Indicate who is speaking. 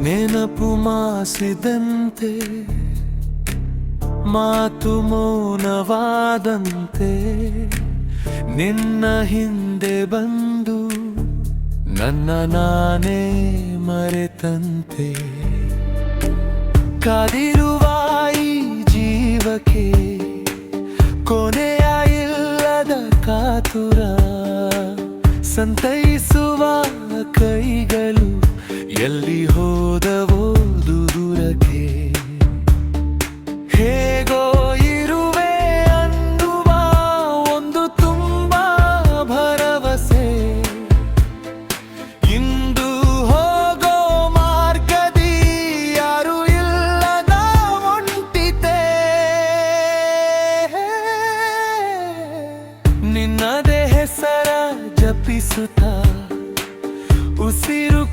Speaker 1: ನೆನಪು ಮಾಸಿದಂತೆ, ಮಾತು ಮೌನವಾದಂತೆ, ನಿನ್ನ ಹಿಂದೆ ಬಂದು ನನ್ನ ನಾನೇ ಮರೆತಂತೆ. ಕಾದಿರುವ ಜೀವಕ್ಕೆ ಕೊನೆಯ ಇಲ್ಲದ ಕಾತುರ, ಸಂತೈಸುವ ಕೈಗಳು ಎಲ್ಲಿ ಹೋದವೋ ದೂರಕ್ಕೆ ಹೇಗೋ ಇರುವೆ ಅನ್ನುವ ಒಂದು ತುಂಬಾ ಭರವಸೆ. ಇಂದು ಹೋಗೋ ಮಾರ್ಗದಿ ಯಾರು ಇಲ್ಲದ ಒಂಟಿತೆ. ನಿನ್ನದೇ ಹೆಸರ ಜಪಿಸುತ್ತ ಉಸಿರು